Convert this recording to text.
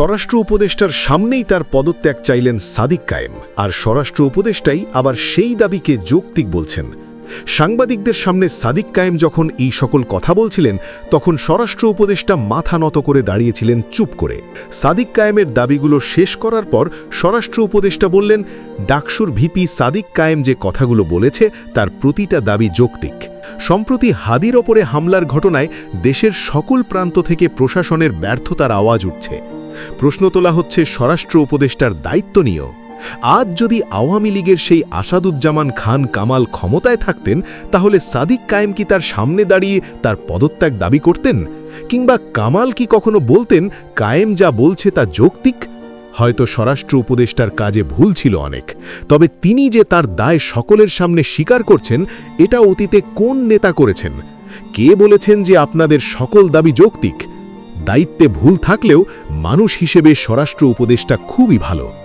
স্বরাষ্ট্র উপদেষ্টার সামনেই তার পদত্যাগ চাইলেন সাদিক কায়েম। আর স্বরাষ্ট্র উপদেষ্টাই আবার সেই দাবিকে যৌক্তিক বলছেন। সাংবাদিকদের সামনে সাদিক কায়েম যখন এই সকল কথা বলছিলেন, তখন স্বরাষ্ট্র উপদেষ্টা মাথা নত করে দাঁড়িয়েছিলেন চুপ করে। সাদিক কায়েমের দাবিগুলো শেষ করার পর স্বরাষ্ট্র উপদেষ্টা বললেন, ডাকসুর ভিপি সাদিক কায়েম যে কথাগুলো বলেছে, তার প্রতিটা দাবি যৌক্তিক। সম্প্রতি হাদির ওপরে হামলার ঘটনায় দেশের সকল প্রান্ত থেকে প্রশাসনের ব্যর্থতার আওয়াজ উঠছে। প্রশ্ন তোলা হচ্ছে স্বরাষ্ট্র উপদেষ্টার দায়িত্ব নিয়েও। আজ যদি আওয়ামী লীগের সেই আসাদুজ্জামান খান কামাল ক্ষমতায় থাকতেন, তাহলে সাদিক কায়েম কি তার সামনে দাঁড়িয়ে তার পদত্যাগ দাবি করতেন? কিংবা কামাল কি কখনো বলতেন, কায়েম যা বলছে তা যৌক্তিক? হয়তো স্বরাষ্ট্র উপদেষ্টার কাজে ভুল ছিল অনেক, তবে তিনি যে তার দায় সকলের সামনে স্বীকার করছেন, এটা অতীতে কোন নেতা করেছেন? কে বলেছেন যে আপনাদের সকল দাবি যৌক্তিক? দায়িত্বে ভুল থাকলেও মানুষ হিসেবে স্বরাষ্ট্র উপদেষ্টা খুবই ভালো।